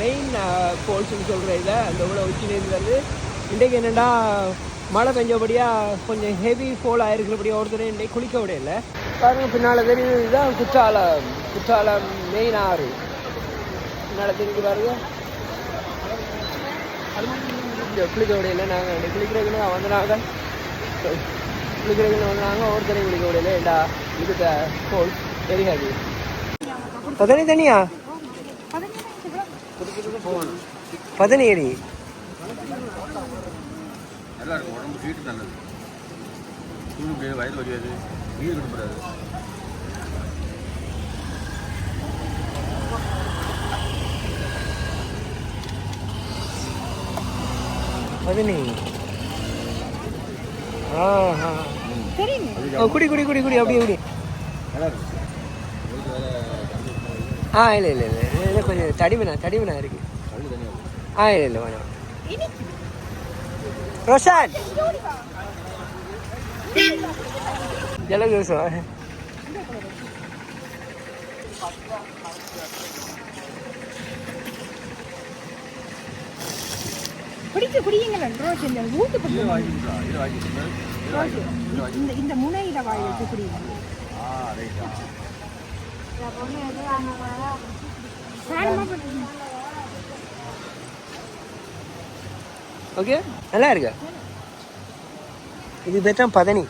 Main uh, போல்ஸ்னு சொல்கிற இதில் அந்த இவ்வளோ உச்சி வருது இன்றைக்கு என்னென்னா மழை பெஞ்சபடியாக கொஞ்சம் ஹெவி ஃபால் ஆயிருக்கிறபடியா ஒருத்தர் இன்றைக்கு குளிக்க விடையில பாருங்க பின்னால் தெரியுது இதுதான் குற்றாலம். குற்றாலம் மெயின் ஆறு. பின்னால் தெரிஞ்சு பாருங்க. இந்த குளிக்க விடையில நாங்கள் இன்றைக்கு குளிக்கிறதுக்கு நான் வந்தனாங்க குளிக்கிறதுக்கு வந்தாங்க ஒருத்தரையும் குளிக்க விடையில ஏண்டா இதுக்கு ஃபால் வெரி தனி தனியா பதனேரி நல்லா இருக்கும் உடம்பு ஹீட்டு நல்லது. தூங்க முடியாது வயிறு வலியாது ஆஹா. ஓ, குடி குடி குடி குடி உங்களுக்கு வேற ஆ இல்லை இல்லை இல்லை. இல்லை கொஞ்சம் தடிமனா தடிமனா இருக்கு. ஆ இல்லை இல்லை வேணாம் ரோஷன்! ஜலதோஷம் பிடிக்க குடியுங்களேன் ரோஸ் இந்த ரோஸ் இந்த இந்த முனையில வாய் வச்சு ஓகே நல்லா இருக்கு. இது பேர் தான் பதனி.